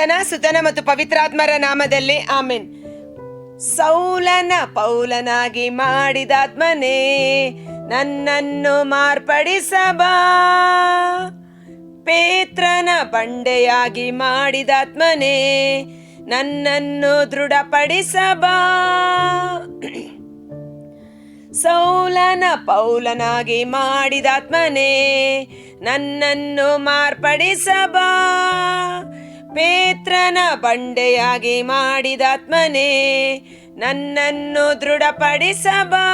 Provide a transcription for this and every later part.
ಪಿತನ ಸುತನ ಮತ್ತು ಪವಿತ್ರಾತ್ಮರ ನಾಮದಲ್ಲಿ ಆಮೇನ್. ಸೌಲನ ಪೌಲನಾಗಿ ಮಾಡಿದಾತ್ಮನೇ, ನನ್ನನ್ನು ಮಾರ್ಪಡಿಸಬಾ. ಪೇತ್ರನ ಬಂಡೆಯಾಗಿ ಮಾಡಿದಾತ್ಮನೇ, ನನ್ನನ್ನು ದೃಢಪಡಿಸಬಾ. ಸೌಲನ ಪೌಲನಾಗಿ ಮಾಡಿದಾತ್ಮನೇ, ನನ್ನನ್ನು ಮಾರ್ಪಡಿಸಬಾ. ಪೇತ್ರನ ಬಂಡೆಯಾಗಿ ಮಾಡಿದಾತ್ಮನೇ ನನ್ನನ್ನು ದೃಢಪಡಿಸಬಾ.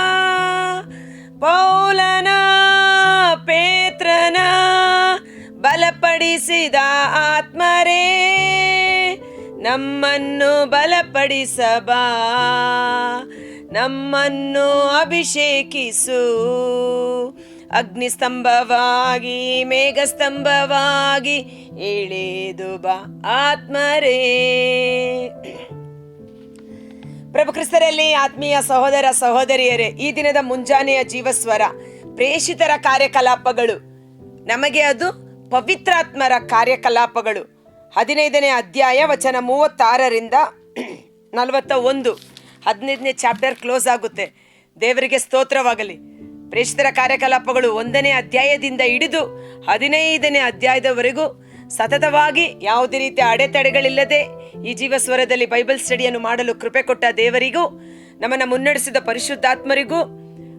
ಪೌಲನ ಪೇತ್ರನ ಬಲಪಡಿಸಿದ ಆತ್ಮರೇ ನಮ್ಮನ್ನು ಬಲಪಡಿಸಬಾ. ನಮ್ಮನ್ನು ಅಭಿಷೇಕಿಸು. ಅಗ್ನಿಸ್ತಂಭವಾಗಿ, ಮೇಘಸ್ತಂಭವಾಗಿ ಇಳಿದು ಬಾ ಆತ್ಮರೇ. ಪ್ರಭು ಕ್ರಿಸ್ತರಲ್ಲಿ ಆತ್ಮೀಯ ಸಹೋದರ ಸಹೋದರಿಯರೇ, ಈ ದಿನದ ಮುಂಜಾನೆಯ ಜೀವಸ್ವರ, ಪ್ರೇಷಿತರ ಕಾರ್ಯಕಲಾಪಗಳು. ನಮಗೆ ಅದು ಪವಿತ್ರಾತ್ಮರ ಕಾರ್ಯಕಲಾಪಗಳು. ಹದಿನೈದನೇ ಅಧ್ಯಾಯ, ವಚನ ಮೂವತ್ತಾರರಿಂದ ನಲವತ್ತ ಒಂದು ಹದಿನೈದನೇ ಚಾಪ್ಟರ್ ಕ್ಲೋಸ್ ಆಗುತ್ತೆ. ದೇವರಿಗೆ ಸ್ತೋತ್ರವಾಗಲಿ. ಪ್ರೇಷಿತರ ಕಾರ್ಯಕಲಾಪಗಳು ಒಂದನೇ ಅಧ್ಯಾಯದಿಂದ ಹಿಡಿದು ಹದಿನೈದನೇ ಅಧ್ಯಾಯದವರೆಗೂ ಸತತವಾಗಿ ಯಾವುದೇ ರೀತಿಯ ಅಡೆತಡೆಗಳಿಲ್ಲದೆ ಈ ಜೀವಸ್ವರದಲ್ಲಿ ಬೈಬಲ್ ಸ್ಟಡಿಯನ್ನು ಮಾಡಲು ಕೃಪೆ ಕೊಟ್ಟ ದೇವರಿಗೂ, ನಮ್ಮನ್ನು ಮುನ್ನಡೆಸಿದ ಪರಿಶುದ್ಧಾತ್ಮರಿಗೂ,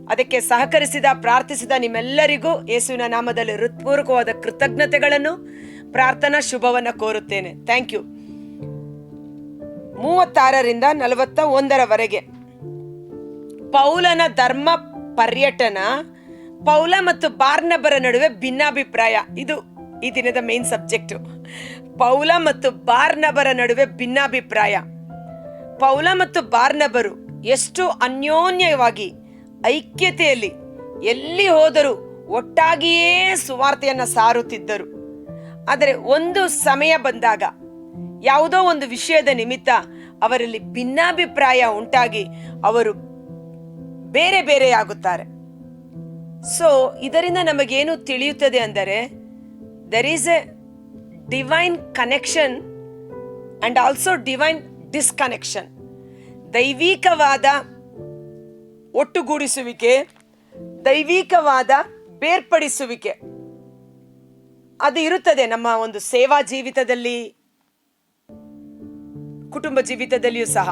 ಅದಕ್ಕೆ ಸಹಕರಿಸಿದ, ಪ್ರಾರ್ಥಿಸಿದ ನಿಮ್ಮೆಲ್ಲರಿಗೂ ಯೇಸುವಿನ ನಾಮದಲ್ಲಿ ಹೃತ್ಪೂರ್ವಕವಾದ ಕೃತಜ್ಞತೆಗಳನ್ನು, ಪ್ರಾರ್ಥನಾ ಶುಭವನ್ನು ಕೋರುತ್ತೇನೆ. ಥ್ಯಾಂಕ್ ಯು ಮೂವತ್ತಾರರಿಂದ ನಲವತ್ತ ಒಂದರವರೆಗೆ ಪೌಲನ ಧರ್ಮ ಪರ್ಯಟನ, ಪೌಲ ಮತ್ತು ಬಾರ್ನಬರ ನಡುವೆ ಭಿನ್ನಾಭಿಪ್ರಾಯ. ಇದು ಈ ದಿನದ ಮೇನ್ ಸಬ್ಜೆಕ್ಟು ಪೌಲ ಮತ್ತು ಬಾರ್ನಬರ ನಡುವೆ ಭಿನ್ನಾಭಿಪ್ರಾಯ. ಪೌಲ ಮತ್ತು ಬಾರ್ನಬರು ಎಷ್ಟು ಅನ್ಯೋನ್ಯವಾಗಿ ಐಕ್ಯತೆಯಲ್ಲಿ ಎಲ್ಲಿ ಹೋದರೂ ಒಟ್ಟಾಗಿಯೇ ಸುವಾರ್ತೆಯನ್ನು ಸಾರುತ್ತಿದ್ದರು. ಆದರೆ ಒಂದು ಸಮಯ ಬಂದಾಗ, ಯಾವುದೋ ಒಂದು ವಿಷಯದ ನಿಮಿತ್ತ ಅವರಲ್ಲಿ ಭಿನ್ನಾಭಿಪ್ರಾಯ ಉಂಟಾಗಿ ಅವರು ಬೇರೆ ಬೇರೆಯಾಗುತ್ತಾರೆ ಸೊ ಇದರಿಂದ ನಮಗೇನು ತಿಳಿಯುತ್ತದೆ ಅಂದರೆ there is a divine connection and also divine disconnection ದೈವಿಕವಾದ ಒಟ್ಟುಗೂಡಿಸುವಿಕೆ, ದೈವಿಕವಾದ ಬೇರ್ಪಡಿಸುವಿಕೆ. ಅದು ಇರುತ್ತದೆ ನಮ್ಮ ಒಂದು ಸೇವಾ ಜೀವಿತದಲ್ಲಿ, ಕುಟುಂಬ ಜೀವಿತದಲ್ಲಿಯೂ ಸಹ.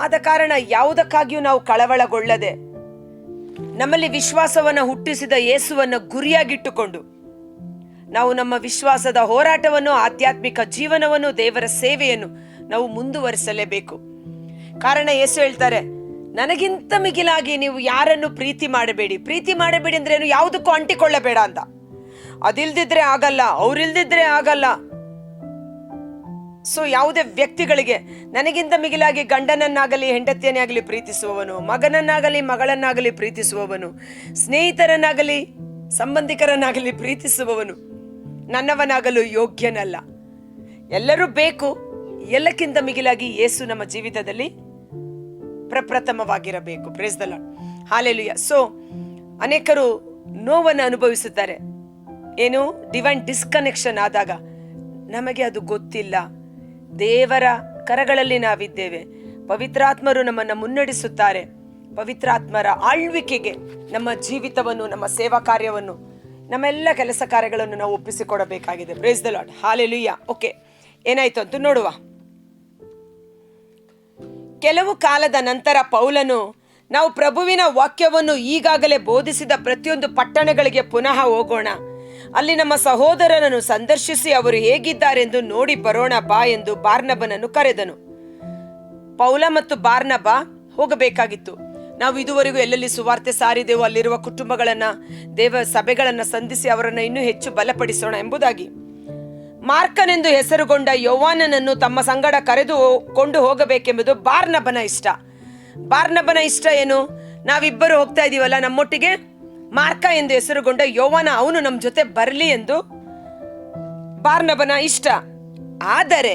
ಆದ ಕಾರಣ ಯಾವುದಕ್ಕಾಗಿಯೂ ನಾವು ಕಳವಳಗೊಳ್ಳದೆ ನಮ್ಮಲ್ಲಿ ವಿಶ್ವಾಸವನ್ನು ಹುಟ್ಟಿಸಿದ ಯೇಸುವನ್ನು ಗುರಿಯಾಗಿಟ್ಟುಕೊಂಡು ನಾವು ನಮ್ಮ ವಿಶ್ವಾಸದ ಹೋರಾಟವನ್ನು, ಆಧ್ಯಾತ್ಮಿಕ ಜೀವನವನ್ನು, ದೇವರ ಸೇವೆಯನ್ನು ನಾವು ಮುಂದುವರಿಸಲೇಬೇಕು. ಕಾರಣ ಯೇಸು ಹೇಳ್ತಾರೆ, ನನಗಿಂತ ಮಿಗಿಲಾಗಿ ನೀವು ಯಾರನ್ನು ಪ್ರೀತಿ ಮಾಡಬೇಡಿ? ಪ್ರೀತಿ ಮಾಡಬೇಡಿ ಅಂದ್ರೆ ಏನು? ಯಾವುದಕ್ಕೂ ಅಂಟಿಕೊಳ್ಳಬೇಡ ಅಂತ ಅದಿಲ್ದಿದ್ರೆ ಆಗಲ್ಲ, ಅವ್ರಿಲ್ದಿದ್ರೆ ಆಗಲ್ಲ. ಸೊ ಯಾವುದೇ ವ್ಯಕ್ತಿಗಳಿಗೆ ನನಗಿಂತ ಮಿಗಿಲಾಗಿ ಗಂಡನನ್ನಾಗಲಿ ಹೆಂಡತಿಯನ್ನೇ ಆಗಲಿ ಪ್ರೀತಿಸುವವನು, ಮಗನನ್ನಾಗಲಿ, ಮಗಳನ್ನಾಗಲಿ ಪ್ರೀತಿಸುವವನು, ಸ್ನೇಹಿತರನ್ನಾಗಲಿ, ಸಂಬಂಧಿಕರನ್ನಾಗಲಿ ಪ್ರೀತಿಸುವವನು ನನ್ನವನಾಗಲು ಯೋಗ್ಯನಲ್ಲ. ಎಲ್ಲರೂ ಬೇಕು. ಎಲ್ಲಕ್ಕಿಂತ ಮಿಗಿಲಾಗಿ ಯೇಸು ನಮ್ಮ ಜೀವಿತದಲ್ಲಿ ಪ್ರಪ್ರಥಮವಾಗಿರಬೇಕು. Praise the Lord hallelujah so ಅನೇಕರು ನೋವನ್ನು ಅನುಭವಿಸುತ್ತಾರೆ. ಏನು? ಡಿವೈನ್ ಡಿಸ್ಕನೆಕ್ಷನ್ ಆದಾಗ ನಮಗೆ ಅದು ಗೊತ್ತಿಲ್ಲ. ದೇವರ ಕರಗಳಲ್ಲಿ ನಾವಿದ್ದೇವೆ. ಪವಿತ್ರಾತ್ಮರು ನಮ್ಮನ್ನು ಮುನ್ನಡೆಸುತ್ತಾರೆ. ಪವಿತ್ರಾತ್ಮರ ಆಳ್ವಿಕೆಗೆ ನಮ್ಮ ಜೀವಿತವನ್ನು, ನಮ್ಮ ಸೇವಾ ಕಾರ್ಯವನ್ನು, ನಮ್ಮೆಲ್ಲ ಕೆಲಸ ಕಾರ್ಯಗಳನ್ನು ನಾವು ಒಪ್ಪಿಸಿಕೊಡಬೇಕಾಗಿದೆ. Praise the Lord hallelujah okay ಏನಾಯ್ತು ಅಂತ ನೋಡುವ. ಕೆಲವು ಕಾಲದ ನಂತರ ಪೌಲನು ನಾವು ಪ್ರಭುವಿನ ವಾಕ್ಯವನ್ನು ಈಗಾಗಲೇ ಬೋಧಿಸಿದ ಪ್ರತಿಯೊಂದು ಪಟ್ಟಣಗಳಿಗೆ ಪುನಃ ಹೋಗೋಣ. ಅಲ್ಲಿ ನಮ್ಮ ಸಹೋದರನನ್ನು ಸಂದರ್ಶಿಸಿ ಅವರು ಹೇಗಿದ್ದಾರೆಂದು ನೋಡಿ ಬರೋಣ ಬಾ ಎಂದು ಬಾರ್ನಬನನ್ನು ಕರೆದನು. ಪೌಲ ಮತ್ತು ಬಾರ್ನಬ ಹೋಗಬೇಕಾಗಿತ್ತು. ನಾವು ಇದುವರೆಗೂ ಎಲ್ಲೆಲ್ಲಿ ಸುವಾರ್ತೆ ಸಾರಿದೆವು ಅಲ್ಲಿರುವ ಕುಟುಂಬಗಳನ್ನು, ದೇವ ಸಭೆಗಳನ್ನು ಸಂಧಿಸಿ ಅವರನ್ನು ಇನ್ನೂ ಹೆಚ್ಚು ಬಲಪಡಿಸೋಣ ಎಂಬುದಾಗಿ. ಮಾರ್ಕನೆಂದು ಹೆಸರುಗೊಂಡ ಯೌವಾನನನ್ನು ತಮ್ಮ ಸಂಗಡ ಕರೆದು ಕೊಂಡು ಹೋಗಬೇಕೆಂಬುದು ಬಾರ್ನಬನ ಇಷ್ಟ. ಬಾರ್ನಬನ ಇಷ್ಟ ಏನು? ನಾವಿಬ್ಬರು ಹೋಗ್ತಾ ಇದೀವಲ್ಲ ನಮ್ಮೊಟ್ಟಿಗೆ? ಮಾರ್ಕ ಎಂದು ಹೆಸರುಗೊಂಡ ಯೋವನ ಅವನು ನಮ್ಮ ಜೊತೆ ಬರಲಿ ಎಂದು ಬಾರ್ನಬನ ಇಷ್ಟ. ಆದರೆ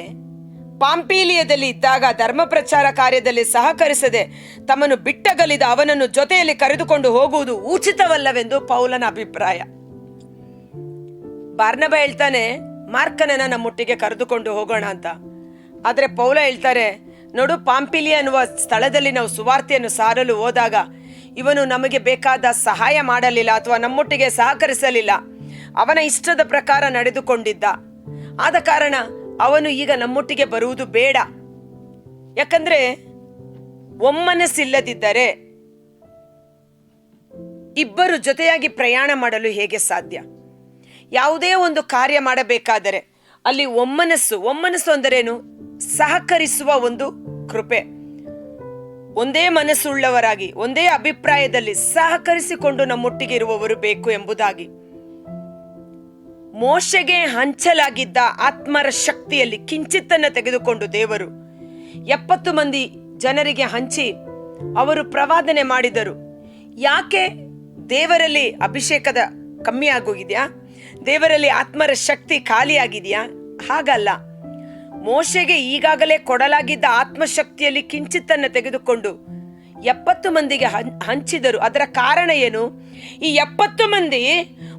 ಪಾಂಪೀಲಿಯದಲ್ಲಿ ಇದ್ದಾಗ ಧರ್ಮ ಪ್ರಚಾರ ಕಾರ್ಯದಲ್ಲಿ ಸಹಕರಿಸದೆ ತಮ್ಮನ್ನು ಬಿಟ್ಟಗಲಿದ ಅವನನ್ನು ಜೊತೆಯಲ್ಲಿ ಕರೆದುಕೊಂಡು ಹೋಗುವುದು ಉಚಿತವಲ್ಲವೆಂದು ಪೌಲನ ಅಭಿಪ್ರಾಯ. ಬಾರ್ನಬ ಹೇಳ್ತಾನೆ ಮಾರ್ಕನನ್ನ ನಮ್ಮೊಟ್ಟಿಗೆ ಕರೆದುಕೊಂಡು ಹೋಗೋಣ ಅಂತ. ಆದರೆ ಪೌಲ ಹೇಳ್ತಾರೆ, ನೋಡು ಪಾಂಪಿಲಿ ಅನ್ನುವ ಸ್ಥಳದಲ್ಲಿ ನಾವು ಸುವಾರ್ತೆಯನ್ನು ಸಾರಲು ಹೋದಾಗ ಇವನು ನಮಗೆ ಬೇಕಾದ ಸಹಾಯ ಮಾಡಲಿಲ್ಲ ಅಥವಾ ನಮ್ಮೊಟ್ಟಿಗೆ ಸಹಕರಿಸಲಿಲ್ಲ. ಅವನ ಇಷ್ಟದ ಪ್ರಕಾರ ನಡೆದುಕೊಂಡಿದ್ದ. ಆದ ಕಾರಣ ಅವನು ಈಗ ನಮ್ಮೊಟ್ಟಿಗೆ ಬರುವುದು ಬೇಡ. ಯಾಕಂದ್ರೆ ಒಮ್ಮನಸ್ಸಿಲ್ಲದಿದ್ದರೆ ಇಬ್ಬರು ಜೊತೆಯಾಗಿ ಪ್ರಯಾಣ ಮಾಡಲು ಹೇಗೆ ಸಾಧ್ಯ? ಯಾವುದೇ ಒಂದು ಕಾರ್ಯ ಮಾಡಬೇಕಾದರೆ ಅಲ್ಲಿ ಒಮ್ಮನಸ್ಸು ಒಮ್ಮನಸ್ಸು ಅಂದರೇನು? ಸಹಕರಿಸುವ ಒಂದು ಕೃಪೆ. ಒಂದೇ ಮನಸ್ಸುಳ್ಳವರಾಗಿ, ಒಂದೇ ಅಭಿಪ್ರಾಯದಲ್ಲಿ ಸಹಕರಿಸಿಕೊಂಡು ನಮ್ಮೊಟ್ಟಿಗೆ ಇರುವವರು ಬೇಕು ಎಂಬುದಾಗಿ. ಮೋಶೆಗೆ ಹಂಚಲಾಗಿದ್ದ ಆತ್ಮರ ಶಕ್ತಿಯಲ್ಲಿ ಕಿಂಚಿತ್ತನ್ನ ತೆಗೆದುಕೊಂಡು ದೇವರು ಎಪ್ಪತ್ತು ಮಂದಿ ಜನರಿಗೆ ಹಂಚಿ ಅವರು ಪ್ರವಾದನೆ ಮಾಡಿದರು. ಯಾಕೆ? ದೇವರಲ್ಲಿ ಅಭಿಷೇಕದ ಕಮ್ಮಿ ಆಗೋಗಿದೆಯಾ ದೇವರಲ್ಲಿ ಆತ್ಮರ ಶಕ್ತಿ ಖಾಲಿಯಾಗಿದೆಯಾ? ಹಾಗಲ್ಲ. ಮೋಶೆಗೆ ಈಗಾಗಲೇ ಕೊಡಲಾಗಿದ್ದ ಆತ್ಮಶಕ್ತಿಯಲ್ಲಿ ಕಿಂಚಿತ್ತನ್ನು ತೆಗೆದುಕೊಂಡು ಎಪ್ಪತ್ತು ಮಂದಿಗೆ ಹಂಚಿದರು. ಅದರ ಕಾರಣ ಏನು? ಈ ಎಪ್ಪತ್ತು ಮಂದಿ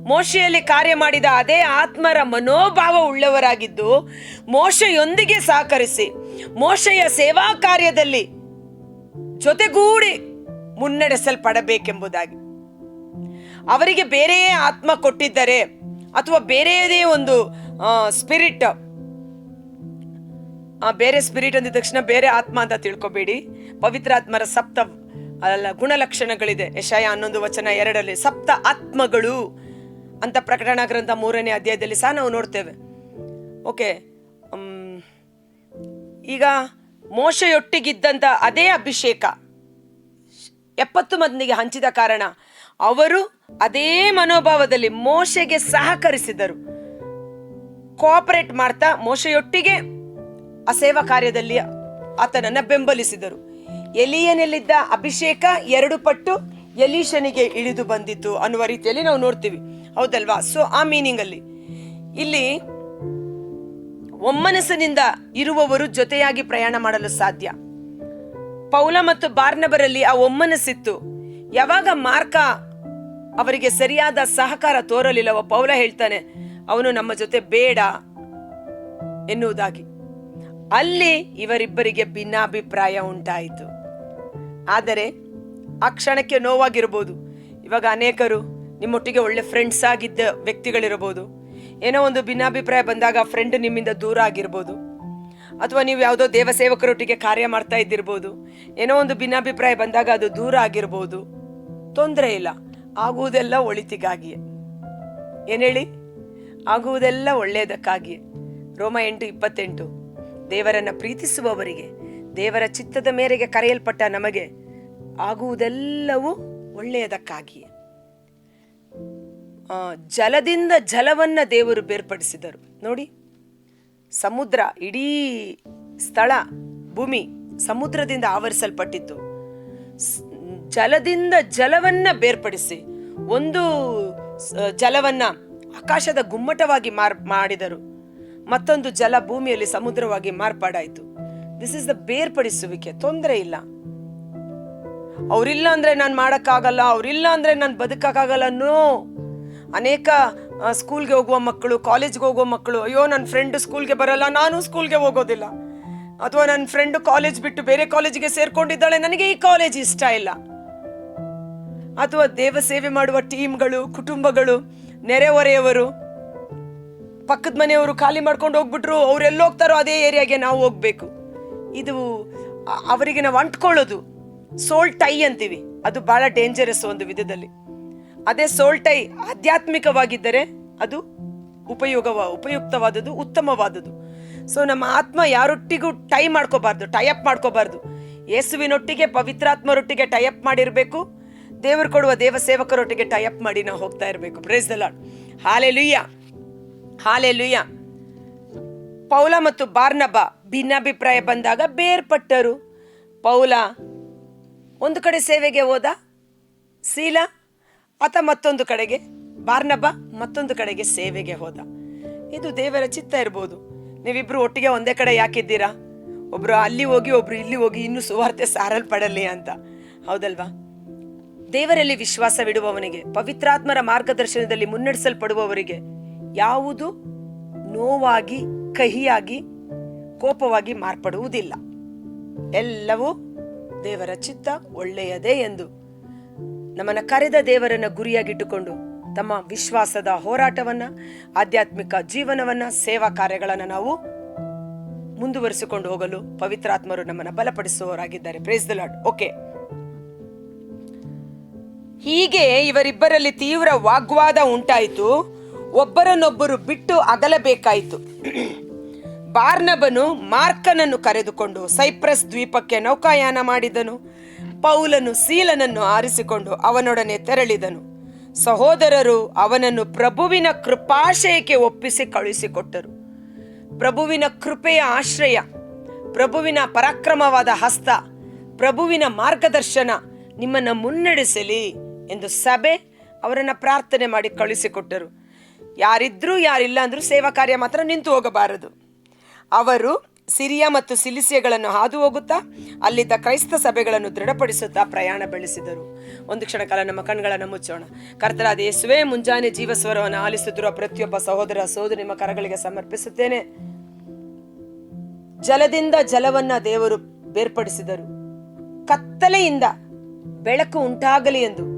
ಮೋಶೆಯಲ್ಲಿ ಕಾರ್ಯ ಮಾಡಿದ ಅದೇ ಆತ್ಮರ ಮನೋಭಾವ ಉಳ್ಳವರಾಗಿದ್ದು, ಮೋಶೆಯೊಂದಿಗೆ ಸಹಕರಿಸಿ, ಮೋಶೆಯ ಸೇವಾ ಕಾರ್ಯದಲ್ಲಿ ಜೊತೆಗೂಡಿ ಮುನ್ನಡೆಸಲ್ಪಡಬೇಕೆಂಬುದಾಗಿ. ಅವರಿಗೆ ಬೇರೆಯೇ ಆತ್ಮ ಕೊಟ್ಟಿದ್ದರೆ, ಅಥವಾ ಬೇರೆಯದೇ ಒಂದು ಸ್ಪಿರಿಟ್ ಬೇರೆ ಸ್ಪಿರಿಟ್ ಅಂದಿದ ತಕ್ಷಣ ಬೇರೆ ಆತ್ಮ ಅಂತ ತಿಳ್ಕೊಬೇಡಿ. ಪವಿತ್ರ ಆತ್ಮರ ಸಪ್ತ, ಅಲ್ಲ, ಗುಣಲಕ್ಷಣಗಳಿದೆ. ಯಶಾಯ ಹನ್ನೊಂದು ವಚನ ಎರಡರಲ್ಲಿ ಸಪ್ತ ಆತ್ಮಗಳು ಅಂತ ಪ್ರಕಟಣಾ ಗ್ರಂಥ ಮೂರನೇ ಅಧ್ಯಾಯದಲ್ಲಿ ಸಹ ನಾವು ನೋಡ್ತೇವೆ. ಓಕೆ ಈಗ ಮೋಶೆಯೊಟ್ಟಿಗಿದ್ದಂಥ ಅದೇ ಅಭಿಷೇಕ. ಎಪ್ಪತ್ತು ಮಂದಿಗೆ ಹಂಚಿದ ಕಾರಣ ಅವರು ಅದೇ ಮನೋಭಾವದಲ್ಲಿ ಮೋಶೆಗೆ ಸಹಕರಿಸಿದರು. ಕೋಆಪರೇಟ್ ಮಾಡ್ತಾ ಮೋಶೆಯೊಟ್ಟಿಗೆ ಆ ಸೇವಾ ಕಾರ್ಯದಲ್ಲಿ ಆತನನ್ನು ಬೆಂಬಲಿಸಿದರು. ಎಲಿಯನಲ್ಲಿದ್ದ ಅಭಿಷೇಕ ಎರಡು ಪಟ್ಟು ಎಲೀಶನಿಗೆ ಇಳಿದು ಬಂದಿತ್ತು ಅನ್ನುವ ರೀತಿಯಲ್ಲಿ ನಾವು ನೋಡ್ತೀವಿ. ಹೌದಲ್ವಾ? ಸೊ ಆ ಮೀನಿಂಗ್ ಅಲ್ಲಿ. ಇಲ್ಲಿ ಒಮ್ಮನಸ್ಸಿನಿಂದ ಇರುವವರು ಜೊತೆಯಾಗಿ ಪ್ರಯಾಣ ಮಾಡಲು ಸಾಧ್ಯ. ಪೌಲ ಮತ್ತು ಬಾರ್ನಬರಲ್ಲಿ ಆ ಒಮ್ಮನಸ್ಸಿತ್ತು. ಯಾವಾಗ ಮಾರ್ಕ ಅವರಿಗೆ ಸರಿಯಾದ ಸಹಕಾರ ತೋರಲಿಲ್ಲವೋ ಪೌಲ ಹೇಳ್ತಾನೆ, ಅವನು ನಮ್ಮ ಜೊತೆ ಬೇಡ ಎನ್ನುವುದಾಗಿ. ಅಲ್ಲಿ ಇವರಿಬ್ಬರಿಗೆ ಭಿನ್ನಾಭಿಪ್ರಾಯ ಉಂಟಾಯಿತು. ಆದರೆ ಆ ಕ್ಷಣಕ್ಕೆ ನೋವಾಗಿರ್ಬೋದು. ಇವಾಗ ಅನೇಕರು ನಿಮ್ಮೊಟ್ಟಿಗೆ ಒಳ್ಳೆ ಫ್ರೆಂಡ್ಸ್ ಆಗಿದ್ದ ವ್ಯಕ್ತಿಗಳಿರಬಹುದು ಏನೋ ಒಂದು ಭಿನ್ನಾಭಿಪ್ರಾಯ ಬಂದಾಗ ಫ್ರೆಂಡ್ ನಿಮ್ಮಿಂದ ದೂರ ಆಗಿರ್ಬೋದು. ಅಥವಾ ನೀವು ಯಾವುದೋ ದೇವ ಸೇವಕರೊಟ್ಟಿಗೆ ಕಾರ್ಯ ಮಾಡ್ತಾ ಇದ್ದಿರ್ಬೋದು. ಏನೋ ಒಂದು ಭಿನ್ನಾಭಿಪ್ರಾಯ ಬಂದಾಗ ಅದು ದೂರ ಆಗಿರ್ಬೋದು. ತೊಂದರೆ ಇಲ್ಲ. ಆಗುವುದೆಲ್ಲ ಒಳಿತಿಗಾಗಿಯೇ. ಏನೇಳಿ ಆಗುವುದೆಲ್ಲ ಒಳ್ಳೆಯದಕ್ಕಾಗಿಯೇ. ರೋಮ ಎಂಟು ಇಪ್ಪತ್ತೆಂಟು. ದೇವರನ್ನ ಪ್ರೀತಿಸುವವರಿಗೆ, ದೇವರ ಚಿತ್ತದ ಮೇರೆಗೆ ಕರೆಯಲ್ಪಟ್ಟ ನಮಗೆ ಆಗುವುದೆಲ್ಲವೂ ಒಳ್ಳೆಯದಕ್ಕಾಗಿ ಜಲದಿಂದ ಜಲವನ್ನ ದೇವರು ಬೇರ್ಪಡಿಸಿದರು. ನೋಡಿ, ಸಮುದ್ರ, ಇಡೀ ಸ್ಥಳ, ಭೂಮಿ ಸಮುದ್ರದಿಂದ ಆವರಿಸಲ್ಪಟ್ಟಿತ್ತು. ಜಲದಿಂದ ಜಲವನ್ನ ಬೇರ್ಪಡಿಸಿ, ಒಂದು ಜಲವನ್ನ ಆಕಾಶದ ಗುಮ್ಮಟವಾಗಿ ಮಾರ್, ಮಾಡಿದರು. ಮತ್ತೊಂದು ಜಲ ಭೂಮಿಯಲ್ಲಿ ಸಮುದ್ರವಾಗಿ ಮಾರ್ಪಾಡಾಯಿತು. ದಿಸ್ ಇಸ್ ದ ಬೇರ್ಪಡಿಸುವಿಕೆ. ತೊಂದರೆ ಇಲ್ಲ. ಅವರಿಲ್ಲ ಅಂದ್ರೆ ನಾನು ಮಾಡೋಕ್ಕಾಗಲ್ಲ, ಅವರಿಲ್ಲ ಅಂದ್ರೆ ನಾನು ಬದುಕಕ್ಕಾಗಲ್ಲ ನೋ ಅನೇಕ ಸ್ಕೂಲ್ಗೆ ಹೋಗುವ ಮಕ್ಕಳು ಕಾಲೇಜ್ಗೆ ಹೋಗುವ ಮಕ್ಕಳು, ಅಯ್ಯೋ ನನ್ನ ಫ್ರೆಂಡ್ ಸ್ಕೂಲ್ಗೆ ಬರಲ್ಲ, ನಾನು ಸ್ಕೂಲ್ಗೆ ಹೋಗೋದಿಲ್ಲ. ಅಥವಾ ನನ್ನ ಫ್ರೆಂಡ್ ಕಾಲೇಜ್ ಬಿಟ್ಟು ಬೇರೆ ಕಾಲೇಜಿಗೆ ಸೇರ್ಕೊಂಡಿದ್ದಾಳೆ, ನನಗೆ ಈ ಕಾಲೇಜ್ ಇಷ್ಟ ಇಲ್ಲ. ಅಥವಾ ದೇವ ಸೇವೆ ಮಾಡುವ ಟೀಮ್ಗಳು ಕುಟುಂಬಗಳು, ನೆರೆಹೊರೆಯವರು ಪಕ್ಕದ ಮನೆಯವರು ಖಾಲಿ ಮಾಡ್ಕೊಂಡು ಹೋಗ್ಬಿಟ್ರು, ಅವ್ರು ಎಲ್ಲಿ ಹೋಗ್ತಾರೋ ಅದೇ ಏರಿಯಾಗೆ ನಾವು ಹೋಗ್ಬೇಕು. ಇದು ಅವರಿಗೆ ನಾವು ಅಂಟ್ಕೊಳ್ಳೋದು. ಸೋಲ್ ಟೈ ಅಂತೀವಿ. ಅದು ಬಹಳ ಡೇಂಜರಸ್ ಒಂದು ವಿಧದಲ್ಲಿ. ಅದೇ ಸೋಲ್ ಟೈ ಆಧ್ಯಾತ್ಮಿಕವಾಗಿದ್ದರೆ ಅದು ಉಪಯೋಗವ, ಉಪಯುಕ್ತವಾದದ್ದು, ಉತ್ತಮವಾದದ್ದು. ಸೊ ನಮ್ಮ ಆತ್ಮ ಯಾರೊಟ್ಟಿಗೂ ಟೈ ಮಾಡ್ಕೋಬಾರ್ದು, ಟೈ ಅಪ್ ಮಾಡ್ಕೋಬಾರ್ದು. ಯೇಸುವಿನೊಟ್ಟಿಗೆ, ಪವಿತ್ರಾತ್ಮರೊಟ್ಟಿಗೆ ಟೈ ಅಪ್ ಮಾಡಿರಬೇಕು. ದೇವರು ಕೊಡುವ ದೇವ ಸೇವಕರೊಟ್ಟಿಗೆ ಟೈ ಅಪ್ ಮಾಡಿ ನಾವು ಹೋಗ್ತಾ ಇರಬೇಕು. ಪ್ರೇಸ್ ದ ಲಾರ್ಡ್ ಹಾಲೆ ಲುಯ್ಯ ಹಾಲೆ ಲುಯ್ಯ ಪೌಲ ಮತ್ತು ಬಾರ್ನಬ ಭಿನ್ನಾಭಿಪ್ರಾಯ ಬಂದಾಗ ಬೇರ್ಪಟ್ಟರು. ಪೌಲ, ಒಂದು ಕಡೆ ಸೇವೆಗೆ ಹೋದ ಸೀಲ, ಆತ ಮತ್ತೊಂದು ಕಡೆಗೆ, ಬಾರ್ನಬ ಮತ್ತೊಂದು ಕಡೆಗೆ ಸೇವೆಗೆ ಹೋದ. ಇದು ದೇವರ ಚಿತ್ತ ಇರ್ಬೋದು. ನೀವಿಬ್ರು ಒಟ್ಟಿಗೆ ಒಂದೇ ಕಡೆ ಯಾಕಿದ್ದೀರಾ? ಒಬ್ರು ಅಲ್ಲಿ ಹೋಗಿ, ಒಬ್ರು ಇಲ್ಲಿ ಹೋಗಿ, ಇನ್ನೂ ಸುವಾರ್ತೆ ಸಾರಲ್ಪಡಲಿ ಅಂತ. ಹೌದಲ್ವಾ? ದೇವರಲ್ಲಿ ವಿಶ್ವಾಸವಿಡುವವನಿಗೆ, ಪವಿತ್ರಾತ್ಮರ ಮಾರ್ಗದರ್ಶನದಲ್ಲಿ ಮುನ್ನಡೆಸಲ್ಪಡುವವರಿಗೆ ಯಾವುದು ನೋವಾಗಿ, ಕಹಿಯಾಗಿ, ಕೋಪವಾಗಿ ಮಾರ್ಪಡುವುದಿಲ್ಲ. ಎಲ್ಲವೂ ದೇವರ ಚಿತ್ತ ಒಳ್ಳೆಯದೇ ಎಂದು ನಮ್ಮನ್ನ ಕರೆದ ದೇವರನ್ನ ಗುರಿಯಾಗಿಟ್ಟುಕೊಂಡು ತಮ್ಮ ವಿಶ್ವಾಸದ ಹೋರಾಟವನ್ನ, ಆಧ್ಯಾತ್ಮಿಕ ಜೀವನವನ್ನ, ಸೇವಾ ಕಾರ್ಯಗಳನ್ನ ನಾವು ಮುಂದುವರಿಸಿಕೊಂಡು ಹೋಗಲು ಪವಿತ್ರಾತ್ಮರು ನಮ್ಮನ್ನ ಬಲಪಡಿಸುವವರಾಗಿದ್ದಾರೆ. ಪ್ರೇಸ್ ದ ಲಾರ್ಡ್ ಓಕೆ ಹೀಗೆ ಇವರಿಬ್ಬರಲ್ಲಿ ತೀವ್ರ ವಾಗ್ವಾದ ಉಂಟಾಯಿತು. ಒಬ್ಬರನ್ನೊಬ್ಬರು ಬಿಟ್ಟು ಅಗಲಬೇಕಾಯಿತು. ಬಾರ್ನಬನು ಮಾರ್ಕನನ್ನು ಕರೆದುಕೊಂಡು ಸೈಪ್ರಸ್ ದ್ವೀಪಕ್ಕೆ ನೌಕಾಯಾನ ಮಾಡಿದನು. ಪೌಲನು ಸೀಲನನ್ನು ಆರಿಸಿಕೊಂಡು ಅವನೊಡನೆ ತೆರಳಿದನು. ಸಹೋದರರು ಅವನನ್ನು ಪ್ರಭುವಿನ ಕೃಪಾಶಯಕ್ಕೆ ಒಪ್ಪಿಸಿ ಕಳುಹಿಸಿಕೊಟ್ಟರು. ಪ್ರಭುವಿನ ಕೃಪೆಯ ಆಶ್ರಯ, ಪ್ರಭುವಿನ ಪರಾಕ್ರಮವಾದ ಹಸ್ತ, ಪ್ರಭುವಿನ ಮಾರ್ಗದರ್ಶನ ನಿಮ್ಮನ್ನ ಮುನ್ನಡೆಸಲಿ ಎಂದು ಸಭೆ ಅವರನ್ನು ಪ್ರಾರ್ಥನೆ ಮಾಡಿ ಕಳುಹಿಸಿಕೊಟ್ಟರು. ಯಾರಿದ್ರೂ ಯಾರಿಲ್ಲ ಅಂದ್ರೂ ಸೇವಾ ಕಾರ್ಯ ಮಾತ್ರ ನಿಂತು ಹೋಗಬಾರದು. ಅವರು ಸಿರಿಯ ಮತ್ತು ಸಿಲಿಸಿಯಗಳನ್ನು ಹಾದು ಹೋಗುತ್ತಾ, ಅಲ್ಲಿದ್ದ ಕ್ರೈಸ್ತ ಸಭೆಗಳನ್ನು ದೃಢಪಡಿಸುತ್ತಾ ಪ್ರಯಾಣ ಬೆಳೆಸಿದರು. ಒಂದು ಕ್ಷಣ ಕಾಲ ನಮ್ಮ ಕಣ್ಗಳನ್ನು ಮುಚ್ಚೋಣ. ಕರ್ತರಾದ ಯೇಸುವೆ, ಮುಂಜಾನೆ ಜೀವಸ್ವರವನ್ನು ಆಲಿಸುತ್ತಿರುವ ಪ್ರತಿಯೊಬ್ಬ ಸಹೋದರ ಸಹೋದರಿ ನಿಮ್ಮ ಕರಗಳಿಗೆ ಸಮರ್ಪಿಸುತ್ತೇನೆ. ಜಲದಿಂದ ಜಲವನ್ನ ದೇವರು ಬೇರ್ಪಡಿಸಿದರು. ಕತ್ತಲೆಯಿಂದ ಬೆಳಕು ಉಂಟಾಗಲಿ ಎಂದು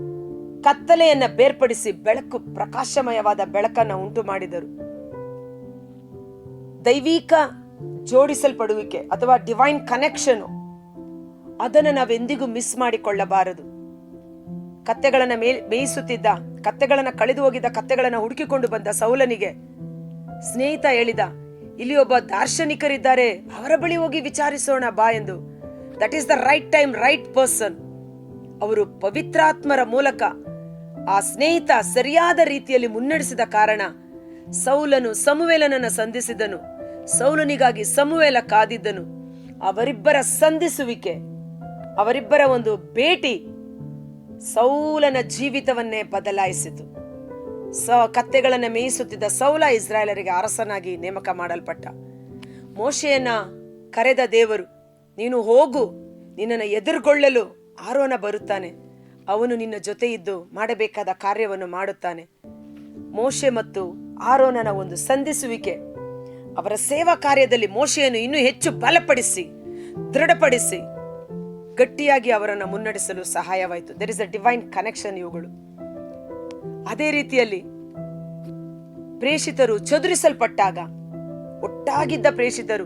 ಕತ್ತಲೆಯನ್ನ ಬೇರ್ಪಡಿಸಿ ಬೆಳಕು ಪ್ರಕಾಶಮಯವಾದ ಬೆಳಕನ್ನ ಉಂಟು ಮಾಡಿದರು ದೈವಿಕ ಜೋಡಿಸಲ್ಪಡುವಿಕೆ ಅಥವಾ ಡಿವೈನ್ ಕನೆಕ್ಷನ್ ಅದನ್ನು ನಾವೆಂದಿಗೂ ಮಿಸ್ ಮಾಡಿಕೊಳ್ಳಬಾರದು. ಕತ್ತೆಗಳನ್ನ ಮೇ, ಮೇಯಿಸುತ್ತಿದ್ದ, ಕತ್ತೆಗಳನ್ನ ಕಳೆದು ಹೋಗಿದ್ದ ಕತ್ತೆಗಳನ್ನ ಹುಡುಕಿಕೊಂಡು ಬಂದ ಸೌಲನಿಗೆ ಸ್ನೇಹಿತ ಹೇಳಿದ, ಇಲ್ಲಿ ಒಬ್ಬ ದಾರ್ಶನಿಕರಿದ್ದಾರೆ, ಅವರ ಬಳಿ ಹೋಗಿ ವಿಚಾರಿಸೋಣ ಬಾ ಎಂದು. That is the right time right person ಅವರು ಪವಿತ್ರಾತ್ಮರ ಮೂಲಕ ಆ ಸ್ನೇಹಿತ ಸರಿಯಾದ ರೀತಿಯಲ್ಲಿ ಮುನ್ನಡೆಸಿದ ಕಾರಣ ಸೌಲನು ಸಮುವೇಲನನ್ನು ಸಂಧಿಸಿದನು. ಸೌಲನಿಗಾಗಿ ಸಮುವೇಲ ಕಾದಿದ್ದನು. ಅವರಿಬ್ಬರ ಸಂಧಿಸುವಿಕೆ, ಅವರಿಬ್ಬರ ಒಂದು ಭೇಟಿ ಸೌಲನ ಜೀವಿತವನ್ನೇ ಬದಲಾಯಿಸಿತು. ಸ ಕತ್ತೆಗಳನ್ನು ಮೇಯಿಸುತ್ತಿದ್ದ ಸೌಲ ಇಸ್ರಾಯೇಲರಿಗೆ ಅರಸನಾಗಿ ನೇಮಕ ಮಾಡಲ್ಪಟ್ಟ. ಮೋಶೆಯನ್ನ ಕರೆದ ದೇವರು, ನೀನು ಹೋಗು, ನಿನ್ನನ್ನು ಎದುರುಗೊಳ್ಳಲು ಆರೋನ ಬರುತ್ತಾನೆ. ಅವನು ನಿನ್ನ ಜೊತೆ ಇದ್ದು ಮಾಡಬೇಕಾದ ಕಾರ್ಯವನ್ನು ಮಾಡುತ್ತಾನೆ. ಮೋಶೆ ಮತ್ತು ಆರೋನನ ಒಂದು ಸಂಧಿಸುವಿಕೆ. ಅವರ ಸೇವಾ ಕಾರ್ಯದಲ್ಲಿ ಮೋಶೆಯನ್ನು ಇನ್ನೂ ಹೆಚ್ಚು ಬಲಪಡಿಸಿ, ದೃಢಪಡಿಸಿ, ಗಟ್ಟಿಯಾಗಿ ಅವರನ್ನು ಮುನ್ನಡೆಸಲು ಸಹಾಯವಾಯಿತು. There is a divine connection ಇವುಗಳು. ಅದೇ ರೀತಿಯಲ್ಲಿ ಪ್ರೇಷಿತರು ಚದುರಿಸಲ್ಪಟ್ಟಾಗ, ಒಟ್ಟಾಗಿದ್ದ ಪ್ರೇಷಿತರು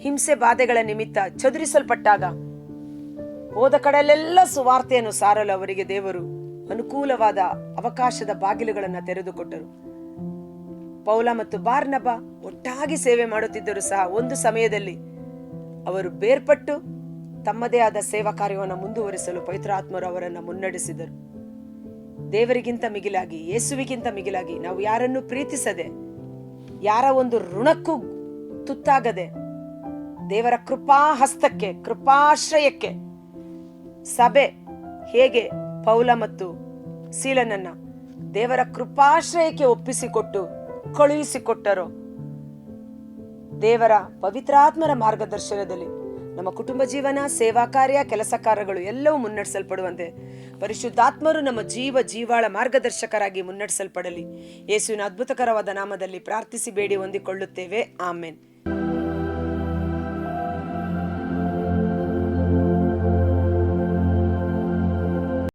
ಹಿಂಸೆ ಬಾಧೆಗಳ ನಿಮಿತ್ತ ಚದುರಿಸಲ್ಪಟ್ಟಾಗ ಹೋದ ಕಡೆಯಲ್ಲೆಲ್ಲ ಸುವಾರ್ತೆಯನ್ನು ಸಾರಲು ಅವರಿಗೆ ದೇವರು ಅನುಕೂಲವಾದ ಅವಕಾಶದ ಬಾಗಿಲುಗಳನ್ನು ತೆರೆದುಕೊಟ್ಟರು. ಪೌಲ ಮತ್ತು ಬಾರ್ನಬ ಒಟ್ಟಾಗಿ ಸೇವೆ ಮಾಡುತ್ತಿದ್ದರು ಸಹ ಒಂದು ಸಮಯದಲ್ಲಿ ಅವರು ಬೇರ್ಪಟ್ಟು ತಮ್ಮದೇ ಆದ ಸೇವಾ ಕಾರ್ಯವನ್ನು ಮುಂದುವರಿಸಲು ಪವಿತ್ರಾತ್ಮರು ಅವರನ್ನು ಮುನ್ನಡೆಸಿದರು. ದೇವರಿಗಿಂತ ಮಿಗಿಲಾಗಿ, ಯೇಸುವಿಗಿಂತ ಮಿಗಿಲಾಗಿ ನಾವು ಯಾರನ್ನು ಪ್ರೀತಿಸದೆ, ಯಾರ ಒಂದು ಋಣಕ್ಕೂ ತುತ್ತಾಗದೆ ದೇವರ ಕೃಪಾ ಹಸ್ತಕ್ಕೆ ಕೃಪಾಶ್ರಯಕ್ಕೆ ಸಭೆ ಹೇಗೆ ಪೌಲ ಮತ್ತು ಸೀಲನನ್ನ ದೇವರ ಕೃಪಾಶ್ರಯಕ್ಕೆ ಒಪ್ಪಿಸಿಕೊಟ್ಟು ಕಳುಹಿಸಿಕೊಟ್ಟರು? ದೇವರ ಪವಿತ್ರಾತ್ಮರ ಮಾರ್ಗದರ್ಶನದಲ್ಲಿ ನಮ್ಮ ಕುಟುಂಬ ಜೀವನ, ಸೇವಾ ಕಾರ್ಯ ಕೆಲಸ ಕಾರ್ಯಗಳು ಎಲ್ಲವೂ ಮುನ್ನಡೆಸಲ್ಪಡುವಂತೆ ಪರಿಶುದ್ಧಾತ್ಮರು ನಮ್ಮ ಜೀವ ಜೀವಾಳ ಮಾರ್ಗದರ್ಶಕರಾಗಿ ಮುನ್ನಡೆಸಲ್ಪಡಲಿ. ಯೇಸುವಿನ ಅದ್ಭುತಕರವಾದ ನಾಮದಲ್ಲಿ ಪ್ರಾರ್ಥಿಸಿ ಬೇಡಿ, ಹೊಂದಿಕೊಳ್ಳುತ್ತೇವೆ. ಆಮೇನ್.